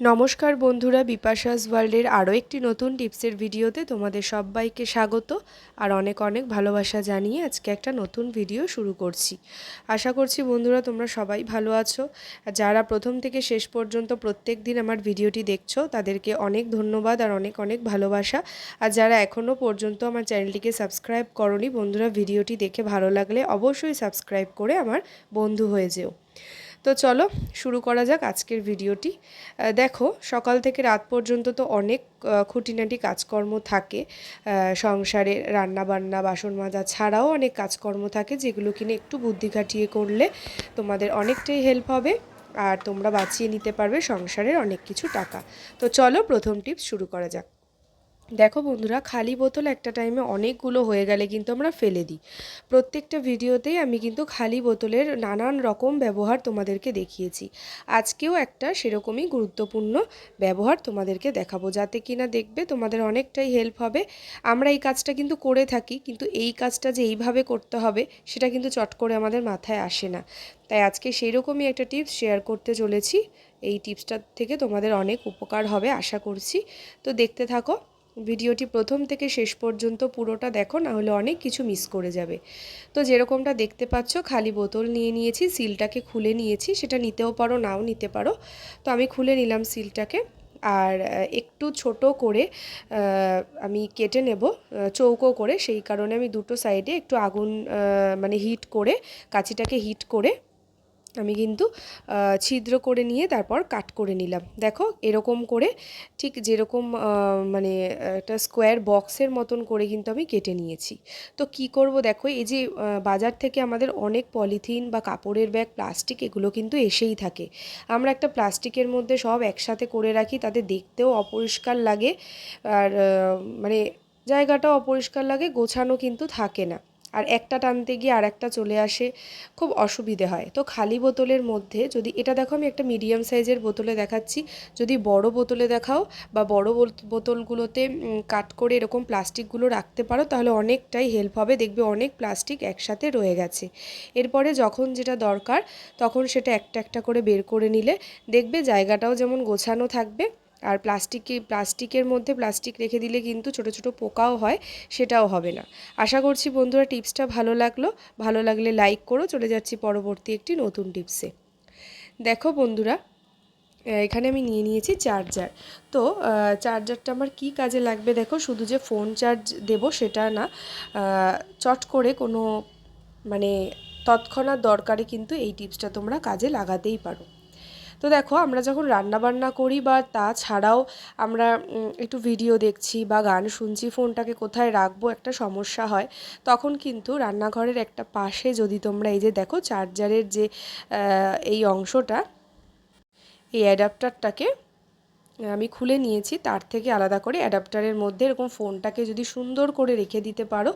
নমস্কার বন্ধুরা, বিপাশাস ওয়ার্ল্ডের আরও একটি নতুন টিপসের ভিডিওতে তোমাদের সবাইকে স্বাগত আর অনেক অনেক ভালোবাসা জানিয়ে আজকে একটা নতুন ভিডিও শুরু করছি। আশা করছি বন্ধুরা তোমরা সবাই ভালো আছো। যারা প্রথম থেকে শেষ পর্যন্ত প্রত্যেক দিন আমার ভিডিওটি দেখছ, তাদেরকে অনেক ধন্যবাদ আর অনেক অনেক ভালোবাসা। আর যারা এখনও পর্যন্ত আমার চ্যানেলটিকে সাবস্ক্রাইব করনি, বন্ধুরা ভিডিওটি দেখে ভালো লাগলে অবশ্যই সাবস্ক্রাইব করে আমার বন্ধু হয়ে যেও। তো চলো, শুরু করা যাক আজকের ভিডিওটি। দেখো, সকাল থেকে রাত পর্যন্ত তো অনেক খুঁটিনাটি কাজকর্ম থাকে। সংসারে রান্না বান্না বাসন মাজা ছাড়াও অনেক কাজকর্ম থাকে, যেগুলো কিনে একটু বুদ্ধি খাটিয়ে করলে তোমাদের অনেকটাই হেল্প হবে আর তোমরা বাঁচিয়ে নিতে পারবে সংসারের অনেক কিছু টাকা। তো চলো, প্রথম টিপস শুরু করা যাক। দেখো বন্ধুরা, খালি বোতল একটা টাইমে অনেকগুলো হয়ে গেলে কিন্তু আমরা ফেলে দিই। প্রত্যেকটা ভিডিওতেই আমি কিন্তু খালি বোতলের নানান রকম ব্যবহার তোমাদেরকে দেখিয়েছি। আজকেও একটা সেরকমই গুরুত্বপূর্ণ ব্যবহার তোমাদেরকে দেখাবো, যাতে কিনা দেখবে তোমাদের অনেকটাই হেল্প হবে। আমরা এই কাজটা কিন্তু করে থাকি, কিন্তু এই কাজটা যে এইভাবে করতে হবে, সেটা কিন্তু চট করে আমাদের মাথায় আসে না। তাই আজকে সেই রকমই একটা টিপস শেয়ার করতে চলেছি। এই টিপসটা থেকে তোমাদের অনেক উপকার হবে, আশা করছি। তো দেখতে থাকো। ভিডিওটি প্রথম থেকে শেষ পর্যন্ত পুরোটা দেখো না হলে অনেক কিছু মিস করে যাবে। তো যেরকমটা দেখতে পাচ্ছ, খালি বোতল নিয়ে নিয়েছি, সিলটাকে খুলে নিয়েছি, সেটা নিতেও পারো, নাও নিতে পারো। তো আমি খুলে নিলাম সিলটাকে, আর একটু ছোট করে আমি কেটে নেব চৌকো করে, সেই কারণে আমি দুটো সাইডে একটু আগুন মানে হিট করে, কাঁচিটাকে হিট করে আমি কিন্তু ছিদ্র করে নিয়ে তারপর কাট করে নিলাম। দেখো, এরকম করে ঠিক যেরকম মানে একটা স্কোয়ার বক্সের মতন করে কিন্তু আমি কেটে নিয়েছি। তো কি করব দেখো, এই যে বাজার থেকে আমাদের অনেক পলিথিন বা কাপড়ের ব্যাগ, প্লাস্টিক, এগুলো কিন্তু এসেই থাকে। আমরা একটা প্লাস্টিকের মধ্যে সব একসাথে করে রাখি, তাতে দেখতেও অপরিষ্কার লাগে। আর মানে জায়গাটাও অপরিষ্কার লাগে, গোছানো কিন্তু থাকে না। আর একটা টানতে গিয়ে আর একটা চলে আসে, খুব অসুবিধে হয়। তো খালি বোতলের মধ্যে যদি, এটা দেখো আমি একটা মিডিয়াম সাইজের বোতলে দেখাচ্ছি, যদি বড় বোতলে দেখাও বা বড় বোত- বোতলগুলোতে কাট করে এরকম প্লাস্টিকগুলো রাখতে পারো, তাহলে অনেকটাই হেল্প হবে। দেখবে অনেক প্লাস্টিক একসাথে রয়ে গেছে। এরপরে যখন যেটা দরকার, তখন সেটা একটা একটা করে বের করে নিলে, দেখবে জায়গাটাও যেমন গোছানো থাকবে আর প্লাস্টিকে প্লাস্টিকের মধ্যে প্লাস্টিক রেখে দিলে কিন্তু ছোট ছোট পোকাও হয়, সেটাও হবে না। আশা করছি বন্ধুরা টিপসটা ভালো লাগল। ভালো লাগলে লাইক করো। চলে যাচ্ছি পরবর্তী একটি নতুন টিপসে। দেখো বন্ধুরা এখানে আমি নিয়ে নিয়েছি চার্জার। তো চার্জারটা আমার কি কাজে লাগবে দেখো, শুধু যে ফোন চার্জ দেব সেটা না চট করে কোনো মানে তৎক্ষণাৎ দরকারে কিন্তু এই টিপসটা তোমরা কাজে লাগাতেই পারো। তো দেখো, আমরা যখন রান্না বান্না করি বা তাছাড়াও আমরা একটু ভিডিও দেখছি বা গান শুনছি, ফোনটাকে কোথায় রাখব, একটা সমস্যা হয়, তখন কিন্তু রান্নাঘরের একটা পাশে যদি তোমরা এই যে দেখো চার্জারের যে এই অংশটা, এই অ্যাডাপ্টারটাকে আমি খুলে নিয়েছি। তার থেকে আলাদা করে অ্যাডাপ্টারের মধ্যে এরকম ফোনটাকে যদি সুন্দর করে রেখে দিতে পারো,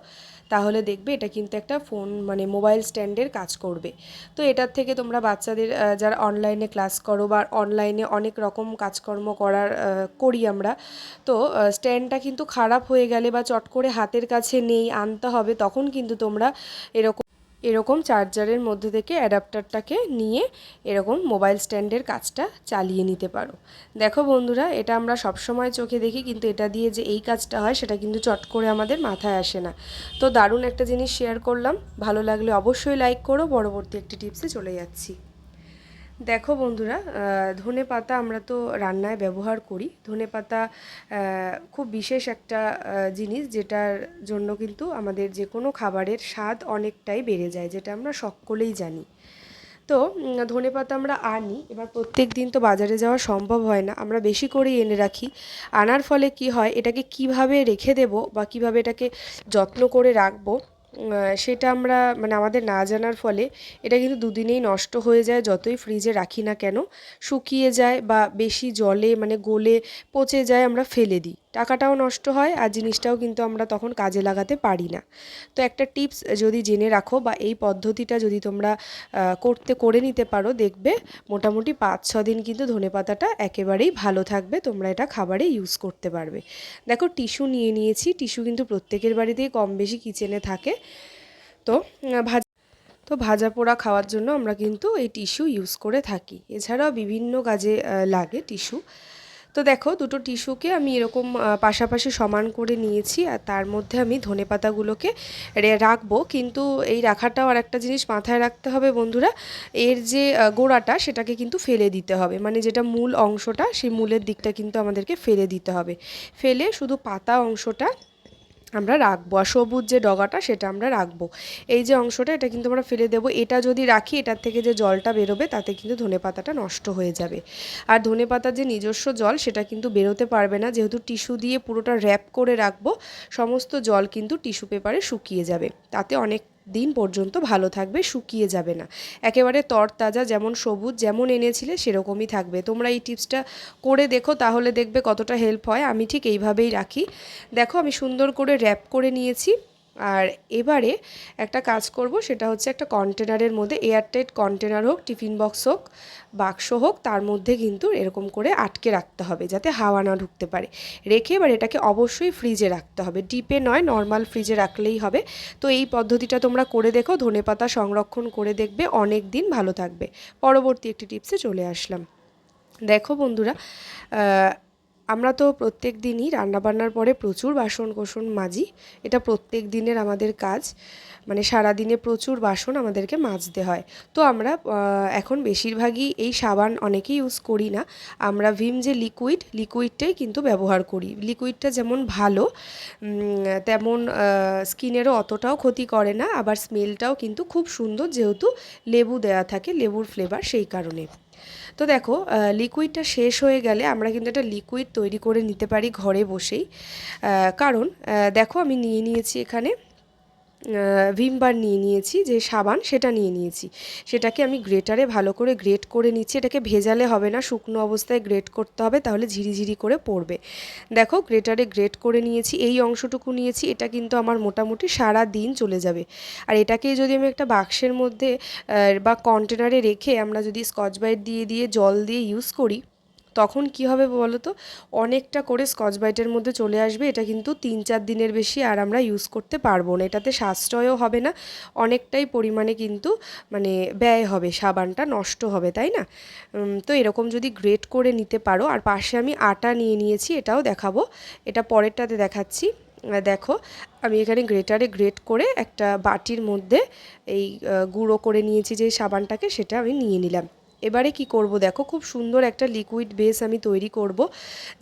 তাহলে দেখবে এটা কিন্তু একটা ফোন মানে মোবাইল স্ট্যান্ডের কাজ করবে। তো এটার থেকে তোমরা বাচ্চাদের যারা অনলাইনে ক্লাস করো বা অনলাইনে অনেক রকম কাজকর্ম করার করি আমরা, তো স্ট্যান্ডটা কিন্তু খারাপ হয়ে গেলে বা চট করে হাতের কাছে নেই, আনতে হবে, তখন কিন্তু তোমরা এরকম এরকম চার্জারের মধ্যে থেকে অ্যাডাপ্টারটাকে নিয়ে এরকম মোবাইল স্ট্যান্ডের কাজটা চালিয়ে নিতে পারো। দেখো বন্ধুরা, এটা আমরা সবসময় চোখে দেখি, কিন্তু এটা দিয়ে যে এই কাজটা হয়, সেটা কিন্তু চট করে আমাদের মাথায় আসে না। তো দারুণ একটা জিনিস শেয়ার করলাম। ভালো লাগলে অবশ্যই লাইক করো। পরবর্তী একটি টিপসে চলে যাচ্ছি। দেখো বন্ধুরা ধনে পাতা আমরা তো রান্নায় ব্যবহার করি। ধনে পাতা খুব বিশেষ একটা জিনিস যেটার জন্য কিন্তু আমাদের যে কোনো খাবারের স্বাদ অনেকটাই বেড়ে যায়, যেটা আমরা সকলেই জানি। তো ধনে পাতা আমরা আনি, এবার প্রত্যেক দিন তো বাজারে যাওয়া সম্ভব হয় না, আমরা বেশি করেই এনে রাখি। আনার ফলে কি হয়, এটাকে কীভাবে রেখে দেব বা কীভাবে এটাকে যত্ন করে রাখব সেটা আমরা মানে আমাদের না জানার ফলে এটা কিন্তু দুদিনেই নষ্ট হয়ে যায়, যতই ফ্রিজে রাখি না কেন। শুকিয়ে যায় বা বেশি জলে মানে গলে পচে যায়, আমরা ফেলে দিই। টাকাটাও নষ্ট হয় আর জিনিসটাও কিন্তু আমরা তখন কাজে লাগাতে পারি না। তো একটা টিপস যদি জেনে রাখো বা এই পদ্ধতিটা যদি তোমরা করতে, করে নিতে পারো, দেখবে মোটামুটি পাঁচ ছ দিন কিন্তু ধনেপাতাটা একেবারেই ভালো থাকবে, তোমরা এটা খাবারে ইউজ করতে পারবে। দেখো টিস্যু নিয়ে নিয়েছি, টিস্যু কিন্তু প্রত্যেকের বাড়িতেই কম বেশি কিচেনে থাকে। তো ভাজ, তো ভাজা পোড়া খাওয়ার জন্য আমরা কিন্তু এই টিস্যু ইউজ করে থাকি। এছাড়াও বিভিন্ন কাজে লাগে টিস্যু। তো দেখো, দুটো টিস্যুকে আমি এরকম পাশাপাশি সমান করে নিয়েছি আর তার মধ্যে আমি ধনে পাতাগুলোকে রাখব। কিন্তু এই রাখাটাও আর একটা জিনিস মাথায় রাখতে হবে বন্ধুরা, এর যে গোড়াটা সেটাকে কিন্তু ফেলে দিতে হবে। মানে যেটা মূল অংশটা, সেই মূলের দিকটা কিন্তু আমাদেরকে ফেলে দিতে হবে। ফেলে শুধু পাতা অংশটা আমরা রাখব। আর সবুজ যে ডগাটা, সেটা আমরা রাখব। এই যে অংশটা, এটা কিন্তু আমরা ফেলে দেবো। এটা যদি রাখি, এটার থেকে যে জলটা বেরোবে, তাতে কিন্তু ধনে পাতাটা নষ্ট হয়ে যাবে। আর ধনে পাতার যে নিজস্ব জল, সেটা কিন্তু বেরোতে পারবে না। যেহেতু টিস্যু দিয়ে পুরোটা র্যাপ করে রাখব, সমস্ত জল কিন্তু টিস্যু পেপারে শুকিয়ে যাবে। তাতে অনেক দিন পর্যন্ত ভালো থাকবে, শুকিয়ে যাবে না। একেবারে তরতাজা যেমন সবুজ যেমন এনেছিলে সেরকমই থাকবে। তোমরা এই টিপসটা করে দেখো, তাহলে দেখবে কতটা হেল্প হয়। আমি ঠিক এইভাবেই রাখি। দেখো আমি সুন্দর করে র্যাপ করে নিয়েছি। আর এবারে একটা কাজ করব, সেটা হচ্ছে একটা কন্টেনারের মধ্যে এয়ারটাইট কন্টেনার হোক, টিফিন বক্স হোক, বাক্স হোক, তার মধ্যে কিন্তু এরকম করে আটকে রাখতে হবে যাতে হাওয়া না ঢুকতে পারে। রেখে এবার এটাকে অবশ্যই ফ্রিজে রাখতে হবে। ডিপে নয়, নর্মাল ফ্রিজে রাখলেই হবে। তো এই পদ্ধতিটা তোমরা করে দেখো ধনেপাতা সংরক্ষণ করে দেখবে। অনেক দিন ভালো থাকবে। পরবর্তী একটি টিপসে চলে আসলাম। দেখো বন্ধুরা আমরা তো প্রত্যেক দিনই রান্নাবান্নার পরে প্রচুর বাসন কোসন মাজি। এটা প্রত্যেক দিনের আমাদের কাজ। মানে সারা দিনে প্রচুর বাসন আমাদেরকে মাজতে হয়। তো আমরা এখন বেশিরভাগই এই সাবান অনেকেই ইউজ করি না। আমরা ভিম যে লিকুইড লিকুইডটাই কিন্তু ব্যবহার করি। লিকুইডটা যেমন ভালো তেমন স্কিনেরও অতটাও ক্ষতি করে না। আবার স্মেলটাও কিন্তু খুব সুন্দর যেহেতু লেবু দেওয়া থাকে, লেবুর ফ্লেভার সেই কারণে। তো দেখো লিকুইডটা শেষ হয়ে গেলে আমরা কিন্তু একটা লিকুইড তৈরি করে নিতে পারি ঘরে বসেই। কারণ দেখো আমি নিয়ে নিয়েছি এখানে ভিম বার নিয়ে নিয়েছি, যে সাবান, সেটা নিয়ে নিয়েছি। সেটাকে আমি গ্রেটারে ভালো করে গ্রেট করে নিচ্ছি, এটাকে ভেজালে হবে না, শুকনো অবস্থায় গ্রেট করতে হবে, তাহলে ঝিরিঝিরি করে পড়বে। দেখো, গ্রেটারে গ্রেট করে নিয়েছি, এই অংশটুকু নিয়েছি, এটা কিন্তু আমার মোটামুটি সারা দিন চলে যাবে। আর এটাকে যদি আমি একটা বাক্সের মধ্যে বা কন্টেনারে রেখে আমরা যদি স্কচ ব্রাইট দিয়ে দিয়ে জল দিয়ে ইউজ করি তখন কি হবে বলো তো অনেকটা করে স্কচ ব্রাইটের মধ্যে চলে আসবে, এটা কিন্তু তিন চার দিনের বেশি আর আমরা ইউজ করতে পারব না। এটাতে সাশ্রয়ও হবে না, অনেকটাই পরিমাণে কিন্তু মানে ব্যয় হবে, সাবানটা নষ্ট হবে, তাই না? তো এরকম যদি গ্রেট করে নিতে পারো, আর পাশে আমি আটা নিয়ে নিয়েছি, এটাও দেখাবো। এটা পরেরটাতে দেখাচ্ছি। দেখো, আমি এখানে গ্রেটারে গ্রেট করে একটা বাটির মধ্যে এই গুঁড়ো করে নিয়েছি যে সাবানটাকে, সেটা আমি নিয়ে নিলাম। এবারে কি করব? দেখো, খুব সুন্দর একটা লিকুইড বেস আমি তৈরি করব,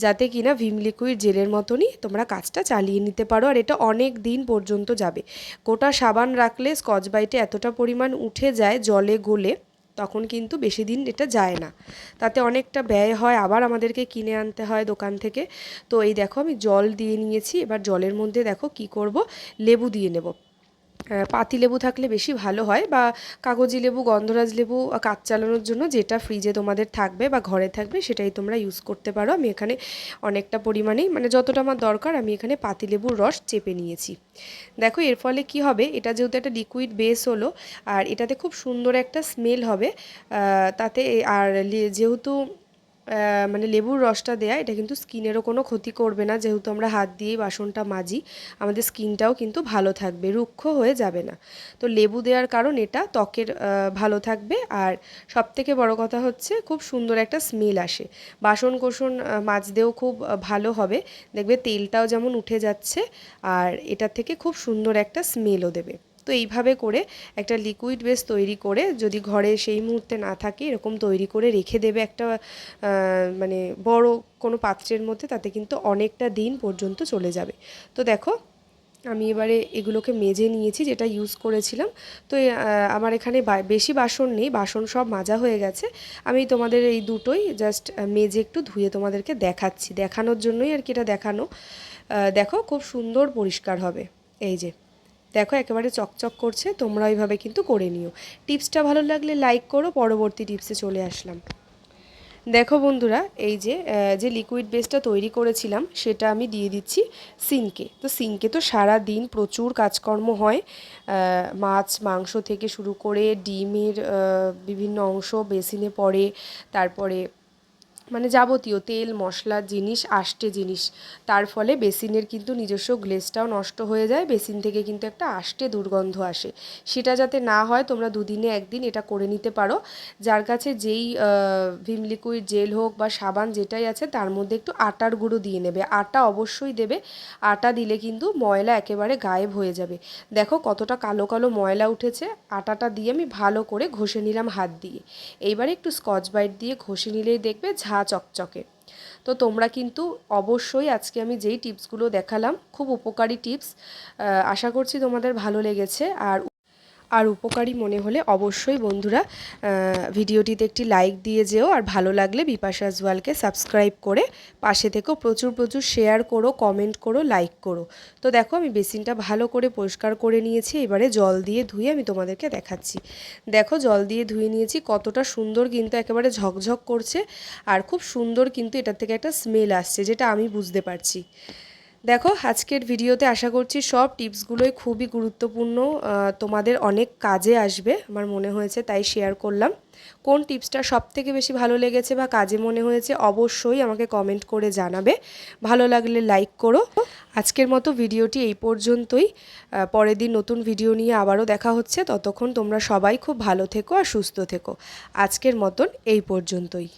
যাতে কিনা ভিম লিকুইড জেলের মতনই তোমরা কাজটা চালিয়ে নিতে পারো। আর এটা অনেক দিন পর্যন্ত যাবে। গোটা সাবান রাখলে স্কচ বাইটে এতটা পরিমাণ উঠে যায় জলে গলে, তখন কিন্তু বেশি দিন এটা যায় না। তাতে অনেকটা ব্যয় হয়। আবার আমাদেরকে কিনে আনতে হয় দোকান থেকে। তো এই দেখো, আমি জল দিয়ে নিয়েছি। এবার জলের মধ্যে দেখো কি করব? লেবু দিয়ে নেব। পাতি লেবু থাকলে বেশি ভালো হয় বা কাগজি লেবু, গন্ধরাজ লেবু কাজ চালানোর জন্য যেটা ফ্রিজে তোমাদের থাকবে বা ঘরে থাকবে সেটাই তোমরা ইউজ করতে পারো। আমি এখানে অনেকটা পরিমাণেই মানে যতটা আমার দরকার আমি এখানে পাতি লেবুর রস চেপে নিয়েছি। দেখো এর ফলে কি হবে? এটা যেহেতু একটা লিকুইড বেস হলো, আর এটাতে খুব সুন্দর একটা স্মেল হবে তাতে আর যেহেতু মানে লেবুর রসটা দেয়া এটা কিন্তু স্কিনেরও কোনো ক্ষতি করবে না। যেহেতু আমরা হাত দিয়েই বাসনটা মাজি আমাদের স্কিনটাও কিন্তু ভালো থাকবে রুক্ষ হয়ে যাবে না। তো লেবু দেওয়ার কারণ এটা ত্বকের ভালো থাকবে। আর সবথেকে বড় কথা হচ্ছে খুব সুন্দর একটা স্মেল আসে। বাসন আহ, মাজতেও খুব ভালো হবে। দেখবে তেলটাও যেমন উঠে যাচ্ছে আর এটা থেকে খুব সুন্দর একটা স্মেলও দেবে। তো এইভাবে করে একটা লিকুইড বেস তৈরি করে যদি ঘরে সেই মুহূর্তে না থাকে, এরকম তৈরি করে রেখে দেবে একটা মানে বড় কোনো পাত্রের মধ্যে, তাতে কিন্তু অনেকটা দিন পর্যন্ত চলে যাবে। তো দেখো, আমি এবারে এগুলোকে মেজে নিয়েছি, যেটা ইউজ করেছিলাম। তো আমার এখানে বেশি বাসন নেই, বাসন সব মাজা হয়ে গেছে। আমি তোমাদের এই দুটোই জাস্ট মেজে একটু ধুয়ে তোমাদেরকে দেখাচ্ছি। দেখানোর জন্যই আর কি এটা দেখানো। দেখো, খুব সুন্দর পরিষ্কার হবে। এই যে দেখো, একেবারে চকচক করছে, তোমরা ওইভাবে কিন্তু করে নিও। টিপসটা ভালো লাগলে লাইক করো, পরবর্তী টিপসে চলে আসলাম। দেখো বন্ধুরা, এই যে যে লিকুইড বেসটা তৈরি করেছিলাম, সেটা আমি দিয়ে দিচ্ছি সিঙ্কে তো সিঙ্কে তো সারা দিন প্রচুর কাজকর্ম হয়। মাছ, মাংস থেকে শুরু করে ডিমের বিভিন্ন অংশ বেসিনে পড়ে, তারপরে মানে যাবতীয় তেল মশলার জিনিস, আষ্টে জিনিস। তার ফলে বেসিনের কিন্তু নিজস্ব গ্লেসটাও নষ্ট হয়ে যায়, বেসিন থেকে কিন্তু একটা আষ্টে দুর্গন্ধ আসে। সেটা যাতে না হয়, তোমরা দুদিনে একদিন এটা করে নিতে পারো। যার কাছে যেই ভিম লিকুইড জেল হোক বা সাবান যেটাই আছে, তার মধ্যে একটু আটার গুঁড়ো দিয়ে নেবে। আটা অবশ্যই দেবে। আটা দিলে কিন্তু ময়লা একেবারে গায়েব হয়ে যাবে। দেখো কতটা কালো কালো ময়লা উঠেছে। আটাটা দিয়ে আমি ভালো করে ঘষে নিলাম হাত দিয়ে। এইবারে একটু স্কচ বাইট দিয়ে ঘষে নিলেই দেখবে ঝা চকচকে। তো তোমরা কিন্তু অবশ্যই আজকে আমি যেই টিপসগুলো দেখালাম, খুব উপকারী টিপস আশা করছি তোমাদের ভালো লেগেছে। আর আর উপকারী মনে হলে অবশ্যই বন্ধুরা ভিডিওটিতে একটি লাইক দিয়ে যেও। আর ভালো লাগলে বিপাশা জুয়ালকে সাবস্ক্রাইব করে পাশে থেকেও প্রচুর প্রচুর শেয়ার করো কমেন্ট করো লাইক করো। তো দেখো, আমি বেসিনটা ভালো করে পরিষ্কার করে নিয়েছি। এবারে জল দিয়ে ধুয়ে আমি তোমাদেরকে দেখাচ্ছি। দেখো, জল দিয়ে ধুয়ে নিয়েছি। কতটা সুন্দর কিন্তু একেবারে ঝকঝক করছে। আর খুব সুন্দর কিন্তু এটার থেকে একটা স্মেল আসছে, যেটা আমি বুঝতে পারছি। দেখো, আজকের ভিডিওতে আশা করছি সব টিপসগুলোই খুবই গুরুত্বপূর্ণ তোমাদের অনেক কাজে আসবে, আমার মনে হয়েছে, তাই শেয়ার করলাম। কোন টিপসটা সব থেকে বেশি ভালো লেগেছে বা কাজে মনে হয়েছে, অবশ্যই আমাকে কমেন্ট করে জানাবে। ভালো লাগলে লাইক করো। আজকের মতো ভিডিওটি এই পর্যন্তই পরের দিন নতুন ভিডিও নিয়ে আবারও দেখা হচ্ছে, ততক্ষণ তোমরা সবাই খুব ভালো থেকো আর সুস্থ থেকো। আজকের মতন এই পর্যন্তই।